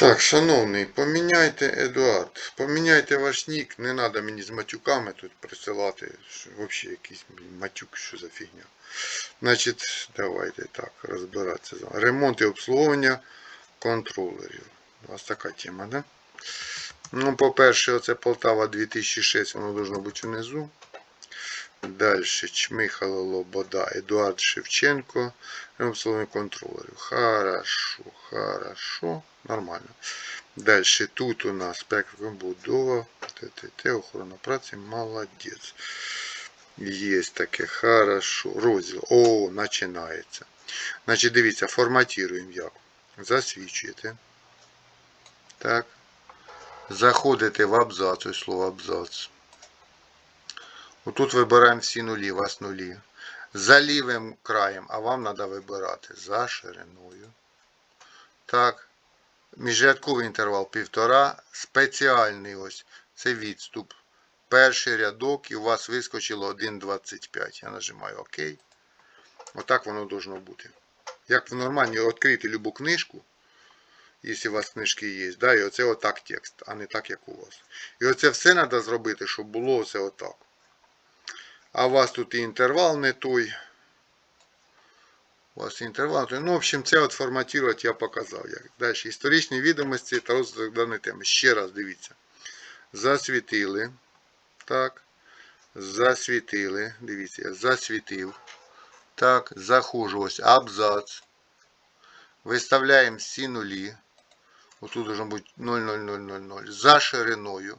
Так, шановний, поміняйте Едуард. Поміняйте ваш нік. Не треба мені з матюками тут присилати. Взагалі якийсь матюк, що за фігня. Значить, давайте так, розбиратися. Ремонт і обслуговування контролерів. У вас така тема, да? Ну, по-перше, оце Полтава 2006, воно должно бути внизу. Далі Чмихало Лобода, Едуард Шевченко. Ремонт обслуговування контролерів. Хорошо, хорошо. Нормально. Далі тут у нас будова, ТТТ, охорона праці, молодець. Є таке, хорошо. Розділ. О, починається. Значить, дивіться, форматуємо як. Засвічуєте. Так. Заходите в абзац, ось слово абзац. Отут вибираємо всі нулі, у вас нулі. За лівим краєм, а вам треба вибирати за шириною. Так. Міжрядковий інтервал півтора. Спеціальний ось. Це відступ. Перший рядок і у вас вискочило 1,25. Я нажимаю ОК. Отак воно должно бути. Як в нормальній відкрити любу книжку, якщо у вас книжки є, да, і оце отак текст, а не так, як у вас. І оце все треба зробити, щоб було оце отак. А у вас тут і інтервал не той. Не той. Ну, в общем, це от форматувати я показав. Як. Далі. Історичні відомості та розвиток даної теми. Ще раз дивіться. Засвітили. Так. Засвітили. Дивіться, я засвітив. Так, заходжу ось абзац. Виставляємо всі нулі. Отут должно бути 0,0000. За шириною.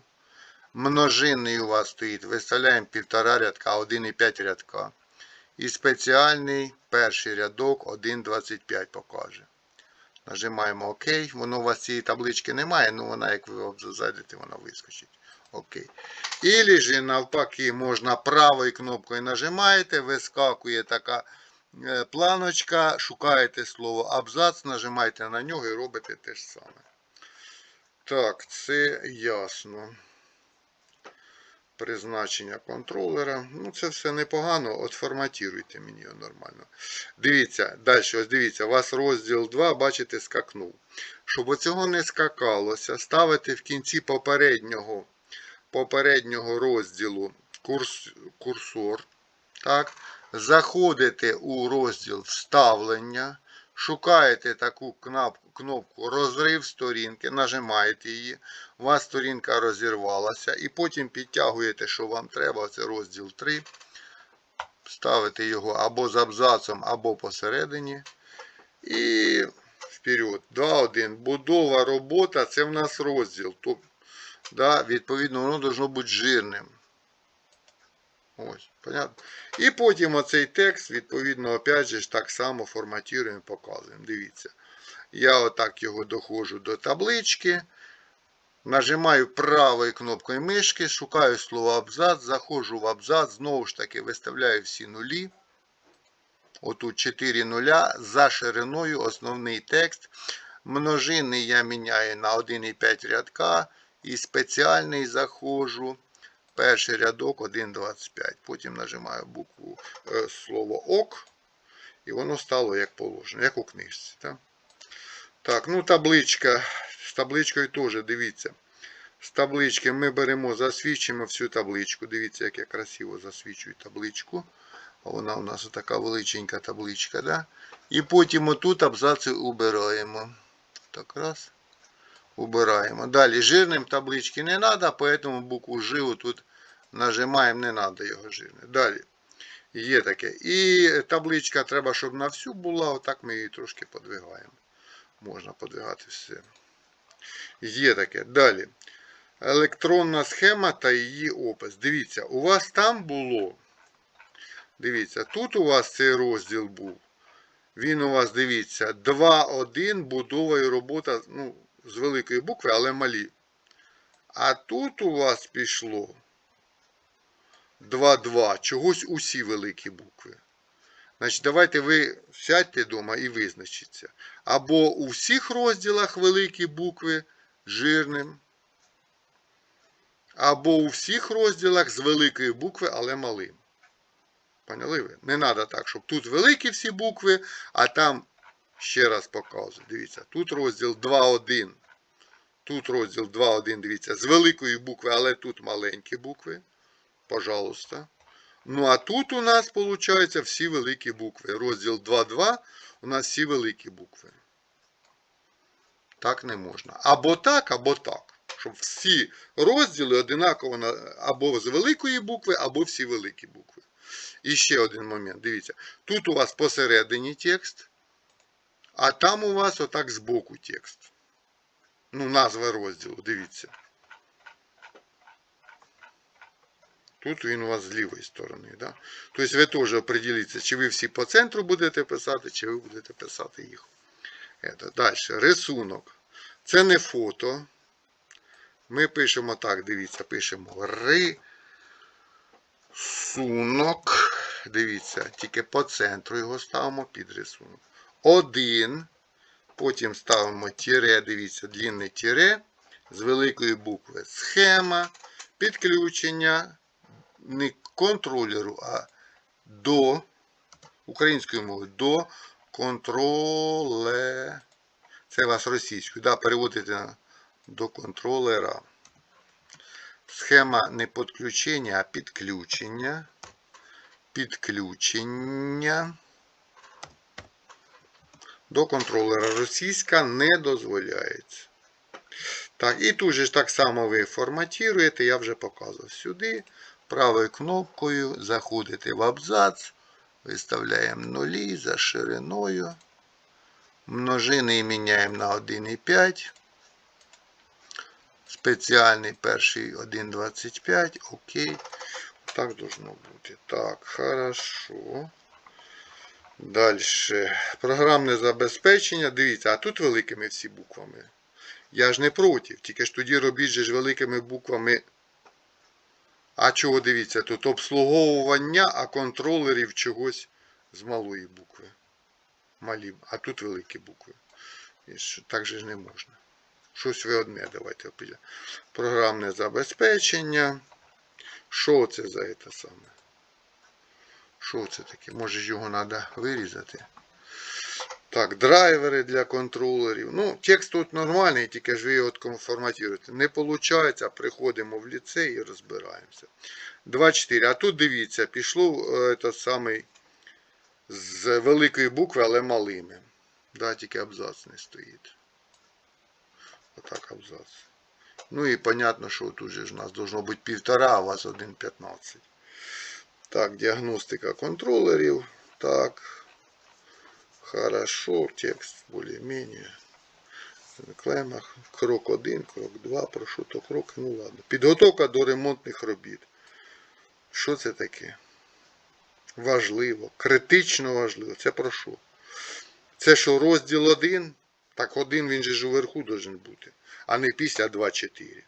Множинний у вас стоїть. Виставляємо півтора рядка, 1,5 рядка. І спеціальний перший рядок 1,25 покаже. Нажимаємо ОК. Воно у вас цієї таблички немає, але вона, як ви зайдете, вона вискочить. ОК. Ілі ж навпаки, можна правою кнопкою нажимаєте, вискакує така е, планочка, шукаєте слово абзац, нажимаєте на нього і робите те ж саме. Так, це ясно. Призначення контролера. Ну, це все непогано. От форматуйте мені його нормально. Дивіться, далі, ось дивіться, у вас розділ 2, бачите, скакнув. Щоб оцього не скакалося, ставите в кінці попереднього, попереднього розділу курс, курсор. Так. Заходите у розділ вставлення. Шукаєте таку кнопку, розрив сторінки, нажимаєте її, у вас сторінка розірвалася, і потім підтягуєте, що вам треба, це розділ 3. Ставите його або з абзацом, або посередині. І вперед. 2.1. Будова робота це в нас розділ. Тобто, да, відповідно, воно должно бути жирним. Ось, понятно? І потім оцей текст, відповідно, опять же, так само форматуємо, показуємо. Дивіться. Я отак його доходжу до таблички. Нажимаю правою кнопкою мишки, шукаю слово абзац, заходжу в абзац, знову ж таки виставляю всі нулі. Отут 4 нуля. За шириною основний текст. Множинний я міняю на 1,5 рядка. І спеціальний заходжу. Перший рядок 1.25. Потім нажимаю букву е, слово ОК. І воно стало як положено, як у книжці. Так, так ну табличка. З табличкою теж дивіться. З таблички ми беремо, засвідчимо всю табличку. Дивіться, як я красиво засвічую табличку. Вона у нас така величенька табличка. Да? І потім отут абзаци убираємо. Так, раз. Убираємо. Далі жирним таблички не треба, поэтому букву Ж тут нажимаємо, не треба його жирне. Далі. Є таке. І табличка треба, щоб на всю була. Отак ми її трошки подвигаємо. Можна подвигати все. Є таке. Далі. Електронна схема та її опис. Дивіться, у вас там було. Дивіться, тут у вас цей розділ був. Він у вас, дивіться, 2.1 будова і робота. ну, з великої букви, але малі. А тут у вас пішло 2-2. Чогось усі великі букви. Значить, давайте ви сядьте вдома і визначіться. Або у всіх розділах великі букви жирним. Або у всіх розділах з великої букви, але малим. Поняли ви? Не треба так, щоб тут великі всі букви, а там Ще раз показую. Дивіться, тут розділ 2.1. Тут розділ 2.1, дивіться, з великої букви, але тут маленькі букви. Пожалуйста. Ну, а тут у нас, виходить, всі великі букви. Розділ 2.2 у нас всі великі букви. Так не можна. Або так, або так. Щоб всі розділи одинаково на- або з великої букви, або всі великі букви. І ще один момент. Дивіться. Тут у вас посередині текст, а там у вас отак збоку текст. Ну, назва розділу, дивіться. Тут він у вас з лівої сторони. Да? Тобто ви теж определіться, чи ви всі по центру будете писати, чи ви будете писати їх. Далі. Рисунок. Це не фото. Ми пишемо так, дивіться, пишемо рисунок. Дивіться, тільки по центру його ставимо під рисунок. Один. Потім ставимо тире, дивіться, длинне тире. З великої букви схема, підключення не контролеру, а до українською мовою до контроле. Це у вас російською. Да, переводите на до контролера. Схема не підключення, а підключення. Підключення. До контролера російська не дозволяється. Так, і тут же так само ви форматуєте, я вже показував сюди. Правою кнопкою заходите в абзац, виставляємо нулі за шириною. Множини міняємо на 1,5. Спеціальний перший 1,25. Окей. Так должно бути. Так, хорошо. Далі. Програмне забезпечення. Дивіться, а тут великими всі буквами. Я ж не проти. Тільки ж тоді робіть же ж великими буквами. А чого дивіться? Тут обслуговування, а контролерів чогось з малої букви. Малі, а тут великі букви. І Так же ж не можна. Щось ви одне давайте. Програмне забезпечення. Що це за це саме? Що це таке? Може його треба вирізати? Так, драйвери для контролерів. Ну, текст тут нормальний, тільки ж ви його от форматуєте. Не виходить, приходимо в ліцей і розбираємося. 2.4. А тут дивіться, пішло е, самий з великої букви, але малими. Да, тільки абзац не стоїть. Отак абзац. Ну і понятно, що тут же ж у нас должно бути півтора, а у вас 1.15. Так, діагностика контролерів. Так. Хорошо, текст более-менее. Реклама. Крок 1, крок 2, прошу то крок. Ну ладно. Підготовка до ремонтних робіт. Що це таке? Важливо, критично важливо. Це про що? Це що розділ 1, так один він же ж уверху должен бути, а не після 2.4.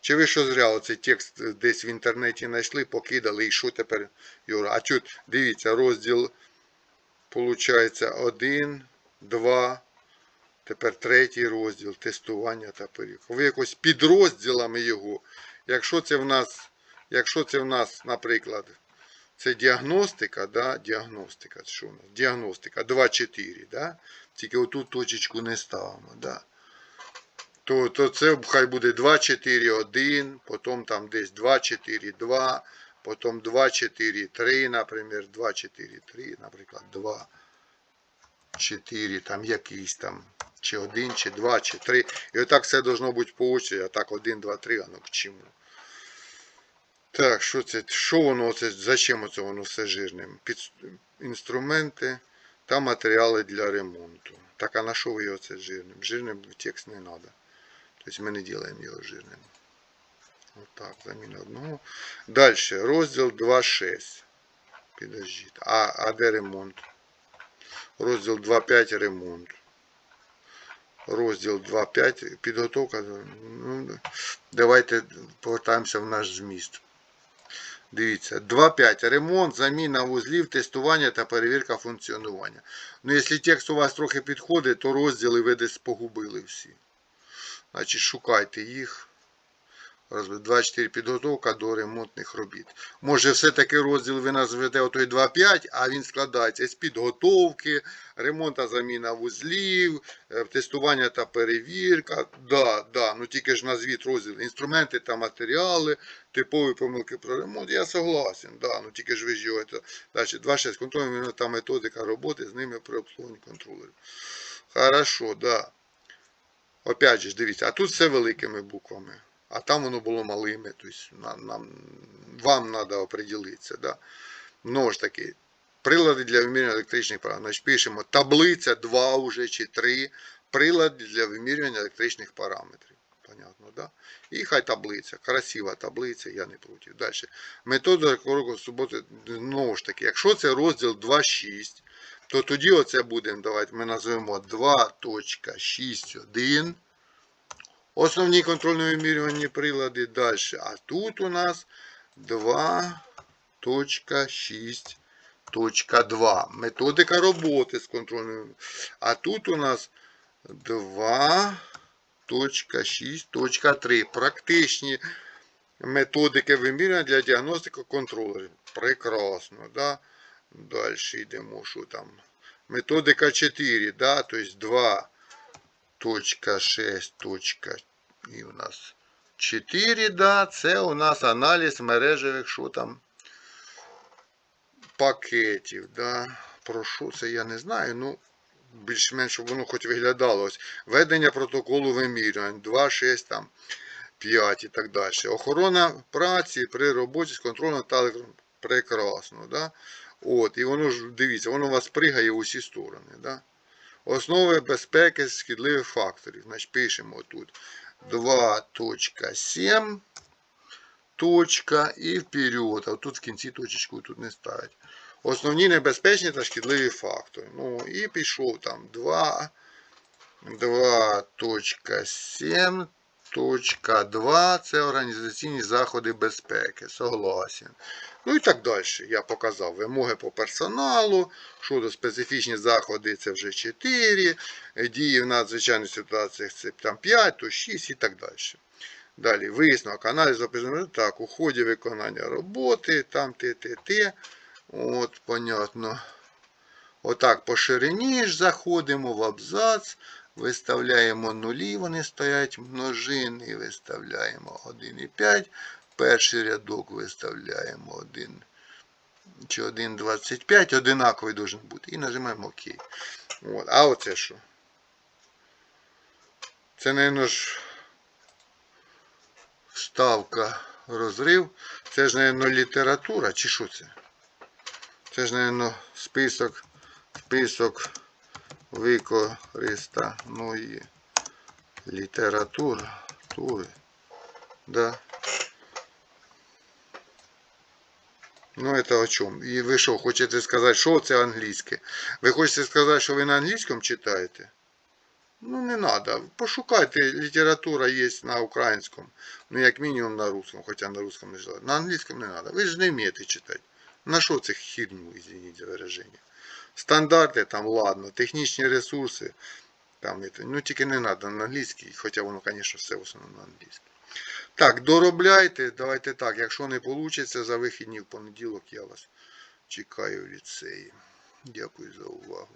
Чи ви що зря оцей текст десь в інтернеті знайшли, покидали і що тепер? Юра? А тут дивіться, розділ Получається 1, 2, тепер третій розділ тестування та перевірка. Ви якось підрозділами його. Якщо це в нас, якщо це в нас, наприклад, це діагностика, да, діагностика, що у нас? Діагностика 2-4, да? тільки отут точечку не ставимо. Да? То, то це хай буде 2, 4, 1, потім там десь 2, 4, 2, 4, 3, наприклад, 2, 4, 3, наприклад, 2, 4, там якийсь там, чи 1, чи 2, чи 3. І отак все должно бути по очереді, а так 1, 2, 3, а ну к чому? Так, що це? Що воно це? Зачем оце воно все жирним? Під інструменти та матеріали для ремонту. Так, а на що ви його це жирним? Жирним текст не треба. Тобто ми не робимо його жирним. Отак, заміна одного. Далі, розділ 2.6. Підождіть. А, а де ремонт? Розділ 2.5 ремонт. Розділ 2.5 підготовка. Ну, давайте повертаємося в наш зміст. Дивіться, 2.5. Ремонт, заміна вузлів, тестування та перевірка функціонування. Ну, якщо текст у вас трохи підходить, то розділи ви десь погубили всі. Значить, шукайте їх. Розділ 24 підготовка до ремонтних робіт. Може, все-таки розділ ви назвете отой 2.5, а він складається з підготовки, ремонт та заміна вузлів, е, тестування та перевірка. Да, да, ну тільки ж назвіть розділ інструменти та матеріали, типові помилки про ремонт. Я согласен, да, ну тільки ж ви ж його. Далі, 2.6. Контрольна та методика роботи з ними при обслуговуванні контролерів. Хорошо, да. Опять же, дивіться, а тут все великими буквами, а там воно було малими. Тобто нам, нам, вам треба оприділитися. Да? Ж таки, прилади для вимірювання електричних параметрів. Значить, пишемо таблиця 2 уже чи 3. Прилади для вимірювання електричних параметрів. Понятно, да? І хай таблиця. Красива таблиця, я не проти. Далі. Метода короткого суботи, знову ж таки, якщо це розділ 2.6, то тоді оце будемо, давайте ми назвемо 2.6.1. Основні контрольно вимірювані прилади далі. А тут у нас 2.6.2. Методика роботи з контрольною. А тут у нас 2.6.3. Практичні методики вимірювання для діагностики контролерів. Прекрасно. Да? Далі йдемо, що там. Методика 4, да, 2 точка 6 точка і у нас 4, да, це у нас аналіз мережевих, що там, пакетів, да. Про що це я не знаю, ну, більш-менш, щоб воно хоч виглядало. Ось, ведення протоколу вимірювань, 2, 6, там, 5 і так далі. Охорона праці при роботі з контролем та електронним. Прекрасно, да? От, і воно ж, дивіться, воно у вас пригає в усі сторони, да? Основи безпеки шкідливих факторів. Значить, пишемо тут 2.7 точка і вперед. А тут в кінці точечку тут не ставить. Основні небезпечні та шкідливі фактори. Ну, і пішов там 2, 2.7 Точка 2 це організаційні заходи безпеки. Согласен. Ну і так далі. Я показав вимоги по персоналу. Щодо специфічні заходи це вже 4. Дії в надзвичайних ситуаціях це там 5, то 6 і так далі. Далі висновок, аналіз так, у ході виконання роботи, там т-т-т. От, понятно. Отак по ширині ж заходимо в абзац. Виставляємо нулі, вони стоять множини, виставляємо 1,5. Перший рядок виставляємо 1 чи 1,25, одинаковий должен бути. І нажимаємо ОК. От. А оце що? Це, мабуть, ж вставка розрив. Це ж, мабуть, література, чи що це? Це ж, мабуть, список, список використаної літератури. Тури. Ну, это о чому? І ви що, хочете сказати, що це англійське? Ви хочете сказати, що ви на англійському читаєте? Ну, не треба. Пошукайте, література є на українському. Ну, як мінімум на русском, хоча на русском не желаю. На англійському не треба. Ви ж не вмієте читати. На що це херню, извините за вираження? Стандарти там, ладно, технічні ресурси, там, это, ну тільки не треба на англійській, хоча воно, звісно, все в основному на англійській. Так, доробляйте, давайте так, якщо не вийде за вихідні в понеділок, я вас чекаю в ліцеї. Дякую за увагу.